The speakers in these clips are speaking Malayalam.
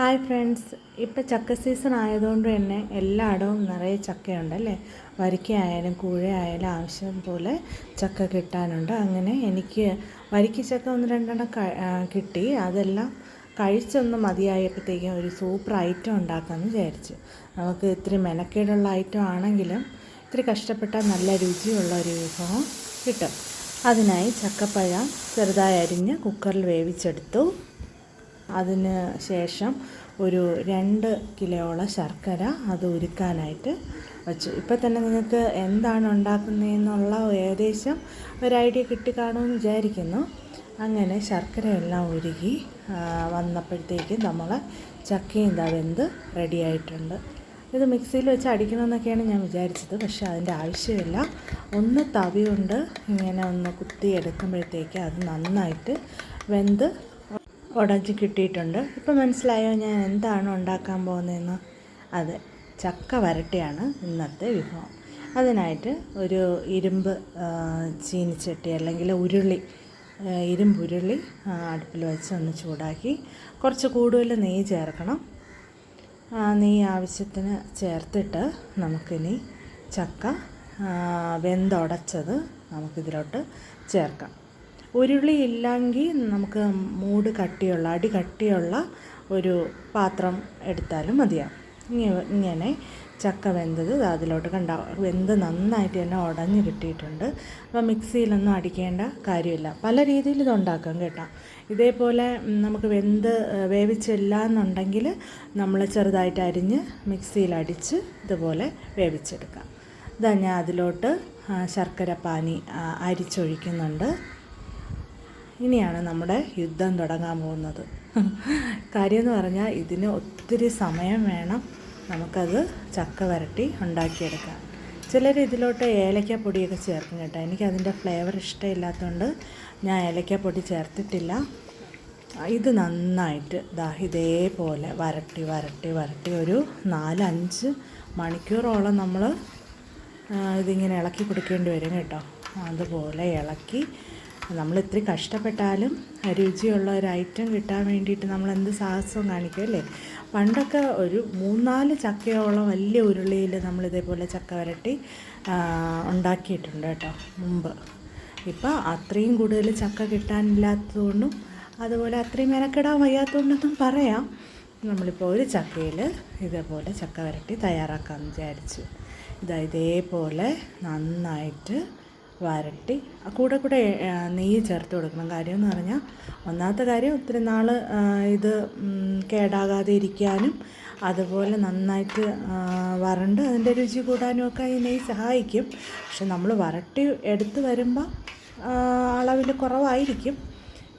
Hi friends. ഇപ്പം ചക്ക സീസൺ ആയതുകൊണ്ട് തന്നെ എല്ലായിടവും നിറയെ ചക്കയുണ്ട് അല്ലേ വരിക്കയായാലും കൂഴയായാലും ആവശ്യം പോലെ ചക്ക കിട്ടാനുണ്ട്. അങ്ങനെ എനിക്ക് വരിക്ക ചക്ക ഒന്ന് രണ്ടെണ്ണം കിട്ടി. അതെല്ലാം കഴിച്ചൊന്ന് മതിയായപ്പോഴത്തേക്കും ഒരു സൂപ്പർ ഐറ്റം ഉണ്ടാക്കാമെന്ന് വിചാരിച്ചു. നമുക്ക് ഇത്തിരി മെനക്കേടുള്ള ഐറ്റം ആണെങ്കിലും ഇത്തിരി കഷ്ടപ്പെട്ടാൽ നല്ല രുചിയുള്ള ഒരു വിഭവം കിട്ടും. അതിനായി ചക്കപ്പഴം ചെറുതായി അരിഞ്ഞ് കുക്കറിൽ വേവിച്ചെടുത്തു. അതിന് ശേഷം ഒരു രണ്ട് കിലോയോളം ശർക്കര അത് ഉരുക്കാനായിട്ട് വച്ചു. ഇപ്പം തന്നെ നിങ്ങൾക്ക് എന്താണ് ഉണ്ടാക്കുന്നതെന്നുള്ള ഏകദേശം ഒരു ഐഡിയ കിട്ടിക്കാണുമെന്ന് വിചാരിക്കുന്നു. അങ്ങനെ ശർക്കരയെല്ലാം ഉരുകി വന്നപ്പോഴത്തേക്ക് നമ്മൾ ചക്കയും തവെന്ത് റെഡി റെഡിയായിട്ടുണ്ട് ഇത് മിക്സിയിൽ വെച്ച് അടിക്കണമെന്നൊക്കെയാണ് ഞാൻ വിചാരിച്ചത്. പക്ഷേ അതിന്റെ ആവശ്യമില്ല. ഒന്ന് തവി കൊണ്ട് ഇങ്ങനെ ഒന്ന് കുത്തി എടുക്കുമ്പോഴത്തേക്ക് അത് നന്നായിട്ട് വെന്ത് ഉടച്ച് കിട്ടിയിട്ടുണ്ട്. ഇപ്പം മനസ്സിലായോ ഞാൻ എന്താണ് ഉണ്ടാക്കാൻ പോകുന്നതെന്ന്? അതെ ചക്ക വരട്ടിയാണ് ഇന്നത്തെ വിഭവം. അതിനായിട്ട് ഒരു ഇരുമ്പ് ചീനിച്ചട്ടി അല്ലെങ്കിൽ ഉരുളി ഇരുമ്പുരുളി അടുപ്പിൽ വെച്ച് ഒന്ന് ചൂടാക്കി കുറച്ച് കൂടുതൽ നെയ്യ് ചേർക്കണം. നെയ്യ് ആവശ്യത്തിന് ചേർത്തിട്ട് നമുക്കിനി ചക്ക വെന്തുടച്ചത് നമുക്കിതിലോട്ട് ചേർക്കാം. ഉരുളി ഇല്ലെങ്കിൽ നമുക്ക് മൂട് കട്ടിയുള്ള അടി കട്ടിയുള്ള ഒരു പാത്രം എടുത്താലും മതിയാവും. ഇങ്ങ- ഇങ്ങനെ ചക്ക വെന്തത് അതിലോട്ട് കണ്ട വെന്ത് നന്നായിട്ട് തന്നെ ഉടഞ്ഞ് കിട്ടിയിട്ടുണ്ട്. അപ്പോൾ മിക്സിയിലൊന്നും അടിക്കേണ്ട കാര്യമില്ല. പല രീതിയിൽ ഇത് ഉണ്ടാക്കാം കേട്ടോ. ഇതേപോലെ നമുക്ക് വെന്ത് വേവിച്ചില്ല എന്നുണ്ടെങ്കിൽ നമ്മൾ ചെറുതായിട്ട് അരിഞ്ഞ് മിക്സിയിൽ അടിച്ച് ഇതുപോലെ വേവിച്ചെടുക്കാം. ഇതാ ഞാൻ അതിലോട്ട് ശർക്കര പാനി അരിച്ചൊഴിക്കുന്നുണ്ട്. ഇനിയാണ് നമ്മുടെ യുദ്ധം തുടങ്ങാൻ പോകുന്നത്. കാര്യം എന്ന് പറഞ്ഞാൽ ഇതിന് ഒത്തിരി സമയം വേണം നമുക്കത് ചക്ക വരട്ടി ഉണ്ടാക്കിയെടുക്കാൻ. ചിലർ ഇതിലോട്ട് ഏലക്കപ്പൊടിയൊക്കെ ചേർക്കും കേട്ടോ. എനിക്ക് അതിന്റെ ഫ്ലേവർ ഇഷ്ടമില്ലാത്തതുകൊണ്ട് ഞാൻ ഏലക്കപ്പൊടി ചേർത്തിട്ടില്ല. ഇത് നന്നായിട്ട് ദാ ഇതേപോലെ വരട്ടി വരട്ടി വരട്ടി ഒരു നാലഞ്ച് മണിക്കൂറോളം നമ്മൾ ഇതിങ്ങനെ ഇളക്കി കൊടുക്കേണ്ടി വരും കേട്ടോ. അതുപോലെ ഇളക്കി നമ്മൾ ഇത്തിരി കഷ്ടപ്പെട്ടാലും രുചിയുള്ള ഒരു ഐറ്റം കിട്ടാൻ വേണ്ടിയിട്ട് നമ്മൾ എന്ത് സാഹസവും കാണിക്കും അല്ലേ? പണ്ടൊക്കെ ഒരു മൂന്നാൽ ചക്കയോളം വലിയ ഉരുളിയിൽ നമ്മൾ ഇതേപോലെ ചക്ക വരട്ടി ഉണ്ടാക്കിയിട്ടുണ്ട് കേട്ടോ മുമ്പ്. ഇപ്പം അത്രയും കൂടുതൽ ചക്ക കിട്ടാനില്ലാത്തതുകൊണ്ടും അതുപോലെ അത്രയും മെനക്കെടാൻ വയ്യാത്തതുകൊണ്ടൊന്നും പറയാം. നമ്മളിപ്പോൾ ഒരു ചക്കയിൽ ഇതേപോലെ ചക്ക വരട്ടി തയ്യാറാക്കാമെന്ന് വിചാരിച്ചു. ഇതാ ഇതേപോലെ നന്നായിട്ട് വരട്ടി. കൂടെ കൂടെ നെയ്യ് ചേർത്ത് കൊടുക്കണം. കാര്യം എന്ന് പറഞ്ഞാൽ ഒന്നാമത്തെ കാര്യം ഒത്തിരി നാൾ ഇത് കേടാകാതെ ഇരിക്കാനും അതുപോലെ നന്നായിട്ട് വരണ്ട് അതിന്റെ രുചി കൂടാനും ഒക്കെ ഈ നെയ്യ് സഹായിക്കും. പക്ഷെ നമ്മൾ വരട്ടി എടുത്ത് വരുമ്പോൾ അളവിൽ കുറവായിരിക്കും.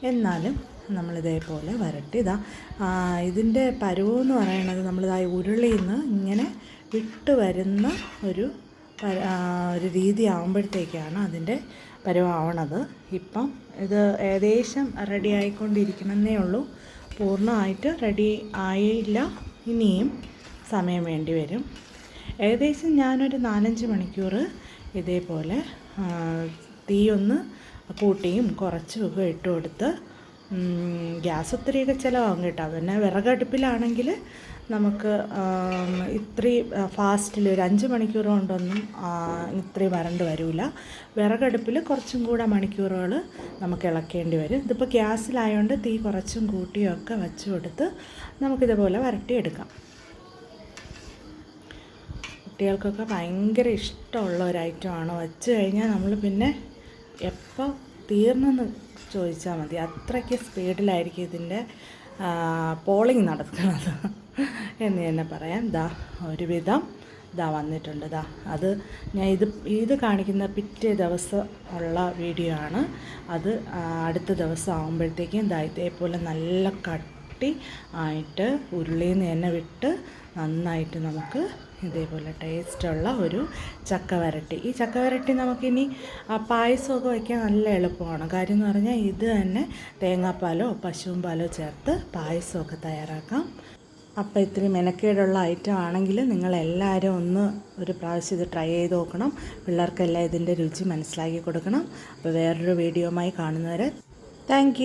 എന്നാലും നമ്മളിതേപോലെ വരട്ടി. ഇതാ ഇതിന്റെ പരുവെന്ന് പറയണത് നമ്മളിതായി ഉരുളിയിൽ നിന്ന് ഇങ്ങനെ വിട്ട് വരുന്ന ഒരു ഒരു രീതി ആകുമ്പോഴത്തേക്കാണ് അതിന്റെ പരുവാവണത് ഇപ്പം ഇത് ഏകദേശം റെഡി ആയിക്കൊണ്ടിരിക്കണമെന്നേ ഉള്ളൂ. പൂർണമായിട്ട് റെഡി ആയില്ല. ഇനിയും സമയം വേണ്ടി വരും. ഏകദേശം ഞാനൊരു നാലഞ്ച് മണിക്കൂർ ഇതേപോലെ തീയൊന്ന് കൂട്ടിയും കുറച്ചും ഒക്കെ ഇട്ട് കൊടുത്ത് ഗ്യാസ് ഒത്തിരിയൊക്കെ ചിലവാകും കേട്ടോ. പിന്നെ വിറകടുപ്പിലാണെങ്കിൽ നമുക്ക് ഇത്രയും ഫാസ്റ്റിൽ ഒരു അഞ്ച് മണിക്കൂർ കൊണ്ടൊന്നും ഇത്രയും വരണ്ട് വരില്ല വിറകടുപ്പിൽ കുറച്ചും കൂടെ മണിക്കൂറുകൾ നമുക്ക് ഇളക്കേണ്ടി വരും. ഇതിപ്പോൾ ഗ്യാസിലായതുകൊണ്ട് തീ കുറച്ചും കൂട്ടിയൊക്കെ വെച്ച് കൊടുത്ത് നമുക്കിതുപോലെ വരട്ടിയെടുക്കാം. കുട്ടികൾക്കൊക്കെ ഭയങ്കര ഇഷ്ടമുള്ള ഒരു ഐറ്റമാണ്. വെച്ച് കഴിഞ്ഞാൽ നമ്മൾ പിന്നെ എപ്പോൾ തീർന്നെന്ന് ചോദിച്ചാൽ മതി. അത്രയ്ക്ക് സ്പീഡിലായിരിക്കും ഇതിന്റെ പോളിങ് നടക്കുന്നത് എന്ന് തന്നെ പറയാം. ദാ ഒരുവിധം ഇതാ വന്നിട്ടുണ്ട്. ദാ അത് ഞാൻ ഇത് ഇത് കാണിക്കുന്ന പിറ്റേ ദിവസം ഉള്ള വീഡിയോ ആണ്. അത് അടുത്ത ദിവസം ആകുമ്പോഴത്തേക്കും ദാ ഇതേപോലെ നല്ല കട്ടി ആയിട്ട് ഉരുളിയിൽ നിന്ന് തന്നെ വിട്ട് നന്നായിട്ട് നമുക്ക് ഇതേപോലെ ടേസ്റ്റുള്ള ഒരു ചക്ക വരട്ടി ഈ ചക്ക വരട്ടി നമുക്കിനി പായസമൊക്കെ വയ്ക്കാൻ നല്ല എളുപ്പമാണ്. കാര്യം എന്ന് പറഞ്ഞാൽ ഇത് തന്നെ തേങ്ങാപ്പാലോ പശുവും പാലോ ചേർത്ത് പായസമൊക്കെ തയ്യാറാക്കാം. അപ്പോൾ ഇത്തിരി മെനക്കേടുള്ള ഐറ്റം ആണെങ്കിൽ നിങ്ങളെല്ലാവരും ഒന്ന് ഒരു പ്രാവശ്യം ഇത് ട്രൈ ചെയ്ത് നോക്കണം. പിള്ളേർക്കെല്ലാം ഇതിന്റെ രുചി മനസ്സിലാക്കി കൊടുക്കണം. അപ്പോൾ വേറൊരു വീഡിയോമായി കാണുന്നവരെ താങ്ക്